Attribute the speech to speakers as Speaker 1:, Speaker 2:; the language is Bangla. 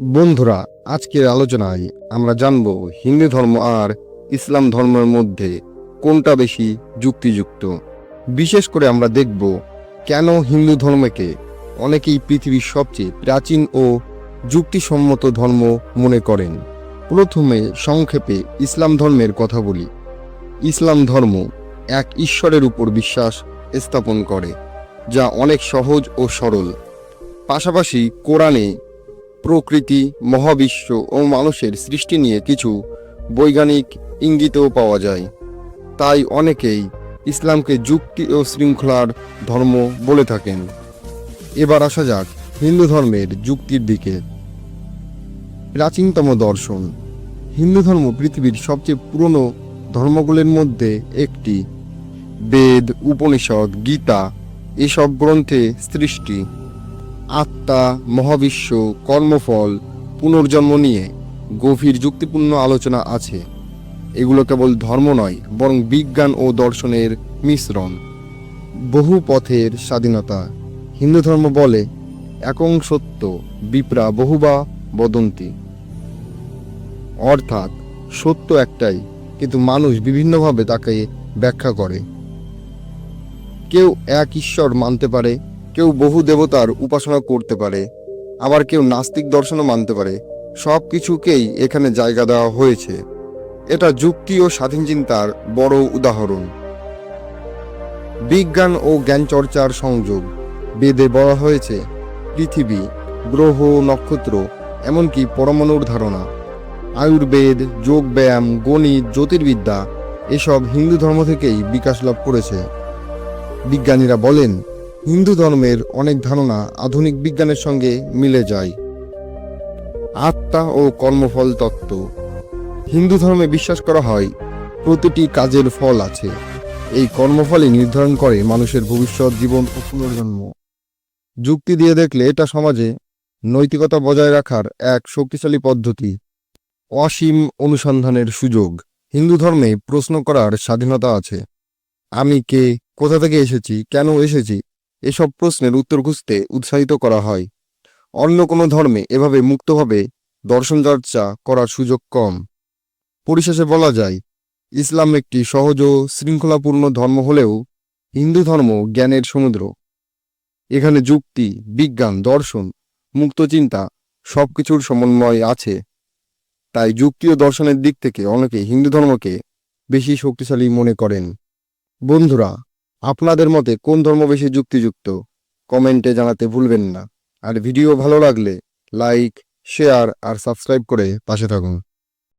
Speaker 1: বন্ধুরা, আজকের আলোচনায় আমরা জানব হিন্দু ধর্ম আর ইসলাম ধর্মের মধ্যে কোনটা বেশি যুক্তিযুক্ত। বিশেষ করে আমরা দেখব কেন হিন্দু ধর্মকে অনেকেই পৃথিবীর সবচেয়ে প্রাচীন ও যুক্তিসম্মত ধর্ম মনে করেন। প্রথমে সংক্ষেপে ইসলাম ধর্মের কথা বলি। ইসলাম ধর্ম এক ঈশ্বরের উপর বিশ্বাস স্থাপন করে, যা অনেক সহজ ও সরল। পাশাপাশি কোরআনে প্রকৃতি, মহাবিশ্ব ও মানুষের সৃষ্টি নিয়ে কিছু বৈজ্ঞানিক ইঙ্গিতও পাওয়া যায়। তাই অনেকেই ইসলামকে যুক্তি ও শৃঙ্খলার ধর্ম বলে থাকেন। এবার আসা যাক হিন্দু ধর্মের যুক্তির দিকে। প্রাচীনতম দর্শন। হিন্দু ধর্ম পৃথিবীর সবচেয়ে পুরনো ধর্মগুলির মধ্যে একটি। বেদ, উপনিষদ, গীতা এসব গ্রন্থে সৃষ্টি। আত্মা, মহাবিশ্ব, কর্মফল, পুনর্জন্ম নিয়ে গভীর যুক্তিপূর্ণ আলোচনা আছে। এগুলো কেবল ধর্ম নয়, বরং বিজ্ঞান ও দর্শনের মিশ্রণ। বহু পথের স্বাধীনতা। হিন্দু ধর্ম বলে, একং সত্য, বিপ্রা বহুবা বদন্তি। অর্থাৎ, সত্য একটাই, কিন্তু মানুষ বিভিন্নভাবে তাকে ব্যাখ্যা করে। কেউ এক ঈশ্বর মানতে পারে কেউ বহু দেবতার উপাসনা করতে পারে, আবার কেউ নাস্তিক দর্শনও মানতে পারে। সব কিছুকেই এখানে জায়গা দেওয়া হয়েছে। এটা যুক্তি ও স্বাধীন চিন্তার বড় উদাহরণ। বিজ্ঞান ও জ্ঞান চর্চার সংযোগ। বেদে বলা হয়েছে, পৃথিবী, গ্রহ নক্ষত্র, এমনকি পরমাণুর ধারণা। আয়ুর্বেদ যোগ ব্যায়াম গণিত, জ্যোতির্বিদ্যা, এসব হিন্দু ধর্ম থেকেই বিকাশ লাভ করেছে। বিজ্ঞানীরা বলেন হিন্দু ধর্মের অনেক ধারণা আধুনিক বিজ্ঞানের সঙ্গে মিলে যায়। আত্মা ও কর্মফল তত্ত্ব। হিন্দু ধর্মে বিশ্বাস করা হয়, প্রতিটি কাজের ফল আছে। এই কর্মফলই নির্ধারণ করে মানুষের ভবিষ্যৎ, জীবন ও পুনর্জন্ম। যুক্তি দিয়ে দেখলে এটা সমাজে নৈতিকতা বজায় রাখার এক শক্তিশালী পদ্ধতি। অসীম অনুসন্ধানের সুযোগ। হিন্দু ধর্মে প্রশ্ন করার স্বাধীনতা আছে। আমি কে? কোথা থেকে এসেছি? কেন এসেছি? এসব প্রশ্নের উত্তর খুঁজতে উৎসাহিত করা হয়। অন্য কোনো ধর্মে এভাবে মুক্তভাবে দর্শন চর্চা করার সুযোগ কম। পরিশেষে বলা যায়, ইসলাম একটি সহজ ও শৃঙ্খলাপূর্ণ ধর্ম হলেও হিন্দু ধর্ম জ্ঞানের সমুদ্র। এখানে যুক্তি, বিজ্ঞান, দর্শন, মুক্ত চিন্তা সবকিছুর সমন্বয় আছে। তাই যুক্তি ও দর্শনের দিক থেকে অনেকে হিন্দু ধর্মকে বেশি শক্তিশালী মনে করেন। বন্ধুরা আপনাদের মতে কোন ধর্ম বেশি যুক্তিযুক্ত? কমেন্টে জানাতে ভুলবেন না। আর ভিডিও ভালো লাগলে লাইক, শেয়ার আর সাবস্ক্রাইব করে পাশে থাকুন।